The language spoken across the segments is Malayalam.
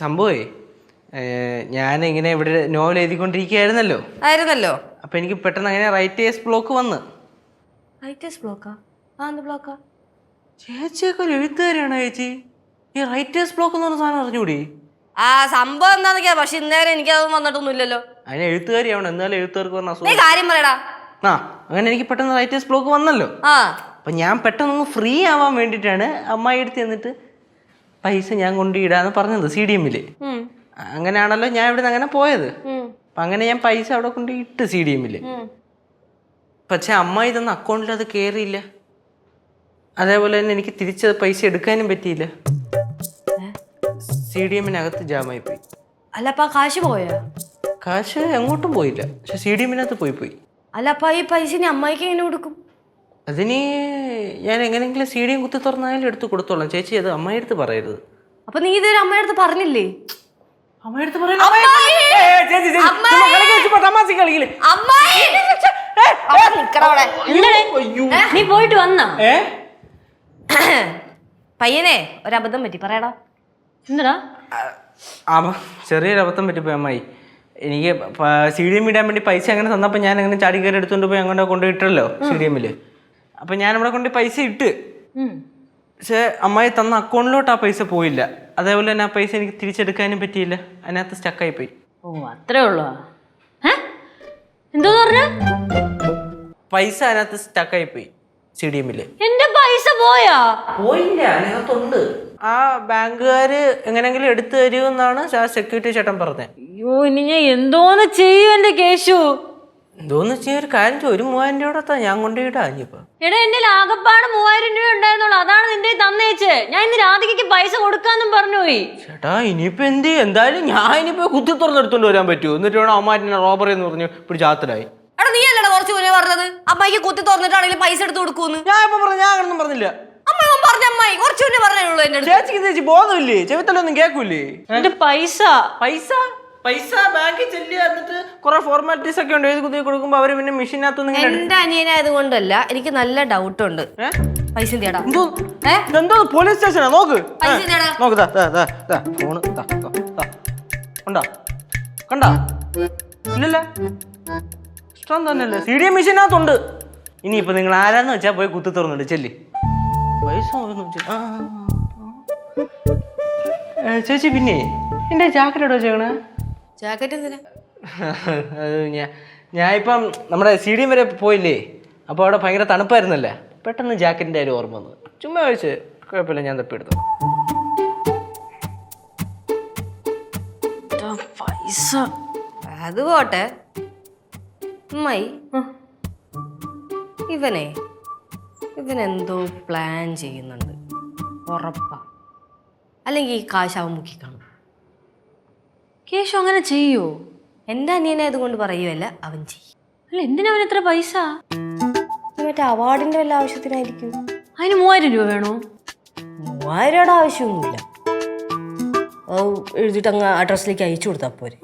സംഭവേ ഞാൻ ഇങ്ങനെ ഇവിടെ നോവൽ എഴുതിക്കൊണ്ടിരിക്കുകയായിരുന്നല്ലോ. ആയിരുന്നല്ലോ? അപ്പൊ എനിക്ക് പെട്ടെന്ന് അങ്ങനെ റൈറ്റേഴ്സ് ബ്ലോക്ക് വന്ന്. റൈറ്റേഴ്സ് ബ്ലോക്കാ ആ? എന്ത് ബ്ലോക്കാ ചേച്ചിയൊക്കെ ഒരു എഴുത്തുകാരിയാണോ ചേച്ചി? ഈ റൈറ്റേഴ്സ് ബ്ലോക്ക് എന്ന് പറഞ്ഞ സാധനം അറിഞ്ഞൂടി? ആ സംഭവം എന്താന്നൊക്കെയാ? പക്ഷെ ഇന്നേരം എനിക്കതൊന്നും വന്നിട്ടൊന്നുമില്ലല്ലോ. അതിന് എഴുത്തുകാരിയാവണം. എന്നാലും എഴുത്തുകാർക്ക് പറഞ്ഞ നീ അസുഖം കാര്യം പറയടാ. ആ അങ്ങനെ എനിക്ക് പെട്ടെന്ന് റൈറ്റേഴ്സ് ബ്ലോക്ക് വന്നല്ലോ. ആ. അപ്പൊ ഞാൻ പെട്ടെന്ന് ഫ്രീ ആവാൻ വേണ്ടിയിട്ടാണ് അമ്മായി എടുത്ത് എന്നിട്ട് പൈസ ഞാൻ കൊണ്ടിടാന്ന് പറഞ്ഞത് സി ഡി എമ്മിൽ അങ്ങനെയാണല്ലോ ഞാൻ ഇവിടെ അങ്ങനെ പോയത്. അങ്ങനെ ഞാൻ പൈസ അവിടെ കൊണ്ട് ഇട്ട് സി ഡി എമ്മിൽ പക്ഷെ അമ്മ ഇതൊന്നും തന്ന അക്കൗണ്ടിൽ അത് കേറിയില്ല. അതേപോലെ തന്നെ എനിക്ക് തിരിച്ചത് പൈസ എടുക്കാനും പറ്റിയില്ല. സി ഡി എമ്മിനകത്ത് ജാമായി പോയി. അല്ല അപ്പൊ കാശ് പോയോ? കാശ് എങ്ങോട്ടും പോയില്ല. പക്ഷെ സി ഡി എമ്മിനകത്ത് പോയി പോയി. അല്ല അപ്പൊ ഈ പൈസ അമ്മായിക്ക് എങ്ങനെ കൊടുക്കും? അതിന് ഞാൻ എങ്ങനെയെങ്കിലും സി ഡിയും കുത്തി തുറന്നാലും എടുത്ത് കൊടുത്തോളാം. ചേച്ചി അത് അമ്മയടുത്ത് അടുത്ത് പറയരുത്. അപ്പൊ നീ ഇതൊരു അമ്മയടുത്ത് അടുത്ത് പറഞ്ഞില്ലേ. നീ പോയിട്ട് വന്നാ? പയ്യനെ ഒരു അബദ്ധം പറ്റി. പറയടാ. എന്താ ചെറിയൊരു അബദ്ധം പറ്റിപ്പോയി അമ്മായി. എനിക്ക് സി ഡി എം ഇടാൻ വേണ്ടി പൈസ അങ്ങനെ തന്നപ്പോൾ ഞാൻ അങ്ങനെ ചാടി കയറി എടുത്തുകൊണ്ട് പോയി അങ്ങോട്ട് കൊണ്ടുപോയിട്ടല്ലോ സി ഡി എമ്മിൽ അപ്പം ഞാൻ ഇവിടെ കൊണ്ട് പൈസ ഇട്ട്. പക്ഷേ അമ്മായി തന്ന അക്കൗണ്ടിലോട്ട് ആ പൈസ പോയില്ല. അതേപോലെ തന്നെ ആ പൈസ എനിക്ക് തിരിച്ചെടുക്കാനും പറ്റിയില്ല. അതിനകത്ത് സ്റ്റക്കായി പോയി ഓ അത്രേ ഉള്ളൂ? എന്തോ പറഞ്ഞ? പൈസ അതിനകത്ത് സ്റ്റക്കായി പോയി സി ഡി എമ്മിൽ എന്റെ പൈസ പോയാ? പോയില്ല അതിനകത്തുണ്ട്. ആ ബാങ്കുകാര് എങ്ങനെങ്കിലും എടുത്തു തരുമെന്നാണ് ആ സെക്യൂരിറ്റി ചേട്ടൻ പറഞ്ഞത് അയ്യോ ഇനി ഞാൻ എന്തോന്ന് ചെയ്യും എന്റെ കേശു? എന്തോന്ന് വെച്ചാൽ ഒരു കാര്യം ചെയ്യ്, ഒരു മൂവായിരം രൂപയുടെ ഞാൻ കൊണ്ടുപോയിട്ടാ ഇനിയിപ്പോ. എടാ എന്റെ ആകപ്പാട് മൂവായിരം രൂപ ഉണ്ടായിരുന്നുള്ളൂ. അതാണ് നിന്റെ തന്നേച്ച്. ഞാൻ ഇന്ന് രാധികയ്ക്ക് പൈസ കൊടുക്കാന്നും പറഞ്ഞു പോയി ചേട്ടാ ഇനിയിപ്പോ എന്ത്? ചെയ്യും? എന്തായാലും ഞാൻ ഇനിയിപ്പോ കുത്തി തുറന്നെടുത്തോണ്ട് വരാൻ പറ്റൂ എന്നിട്ട് വേണം അമ്മാറ്റിനെ റോബറി എന്ന് പറഞ്ഞു പിടിച്ച് ആത്തിലായി എടാ നീ അല്ലടാ കുറച്ച് മുന്നേ പറഞ്ഞത്. അമ്മായിക്ക് കുത്തി തുറന്നിട്ടാണെങ്കിലും പൈസ എടുത്ത് കൊടുക്കൂന്ന് ഞാൻ ഇപ്പൊ പറഞ്ഞു ഞാൻ അങ്ങനൊന്നും പറഞ്ഞില്ല. അമ്മ ഇവൻ പറഞ്ഞ അമ്മായി. കുറച്ച് മുന്നേ പറഞ്ഞുള്ളൂ എന്റെ അടുത്ത്. ചേച്ചിക്ക് ചേച്ചി ബോധമില്ലേ? ചെവിത്തലൊന്നും കേൾക്കൂലേ എന്റെ പൈസ. പൈസ? പൈസ ബാങ്കിൽ ചെല്ലുക എന്നിട്ട് കുറെ ഫോർമാലിറ്റീസ് ഒക്കെ ഉണ്ട്. എഴുതി കുത്തി കൊടുക്കുമ്പോ അവർ പിന്നെ മെഷീനകത്ത് എന്റെ അനിയനായത് കൊണ്ടല്ല എനിക്ക് നല്ല ഡൗട്ട് ഉണ്ട്? പൈസ എന്തോ? പോലീസ് സ്റ്റേഷനാ നോക്ക്. നോക്ക് ഫോണ് ദാ. കണ്ടാ? ഇല്ലല്ലേ. ഇഷ്ടം തന്നെയല്ലേ? സി ഡി എം മെഷീനകത്തുണ്ട് ഇനിയിപ്പോ നിങ്ങൾ ആരാന്ന് വെച്ചാ പോയി കുത്തി തുറന്നിട്ട് ചെല്ലി. പൈസ. ചേച്ചി പിന്നെ? എന്റെ ജാക്കറ്റ് എവിടെ വെച്ചേക്കണേ? ജാക്കറ്റ് എന്തിനാ? അത് ഞാൻ ഇപ്പം നമ്മുടെ സി ഡി വരെ പോയില്ലേ? അപ്പോൾ അവിടെ ഭയങ്കര തണുപ്പായിരുന്നല്ലേ? പെട്ടെന്ന് ജാക്കറ്റിന്റെ കാര്യം ഓർമ്മ വന്നു. ചുമ്മാ വെച്ച് കുഴപ്പമില്ല ഞാൻ തപ്പിയെടുത്തു പൈസ. അത് പോട്ടെ. അമ്മായി ഇവനെ. ഇവനെന്തോ പ്ലാൻ ചെയ്യുന്നുണ്ട്. ഉറപ്പാ. അല്ലെങ്കിൽ ഈ കാശ് അവൻ മുക്കി കാണും. കേശു അങ്ങനെ ചെയ്യോ? എന്റെ അനിയനെ അതുകൊണ്ട് പറയുമല്ല അവൻ ചെയ്യും. അല്ല എന്തിനാ അവൻ എത്ര പൈസ? മറ്റേ അവാർഡിന്റെ വല്ല ആവശ്യത്തിനായിരിക്കും. അതിന് മൂവായിരം രൂപ വേണോ? മൂവായിരം രൂപയുടെ ആവശ്യമൊന്നുമില്ല. എഴുതിയിട്ട് അങ്ങ് അഡ്രസ്സിലേക്ക് അയച്ചു കൊടുത്താൽ പോരെ.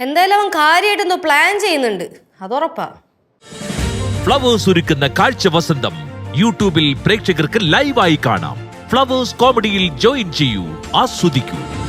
എന്തായാലും അവൻ കാര്യമായിട്ടൊന്ന് പ്ലാൻ ചെയ്യുന്നുണ്ട്. അതുറപ്പാ ഫ്ലവേഴ്സ് ഒരുക്കുന്ന കാഴ്ച വസന്തം. യൂട്യൂബിൽ പ്രേക്ഷകർക്ക് ലൈവായി കാണാം. ഫ്ലവേഴ്സ് കോമഡിയിൽ ജോയിൻ ചെയ്യൂ ആസ്വദിക്കൂ.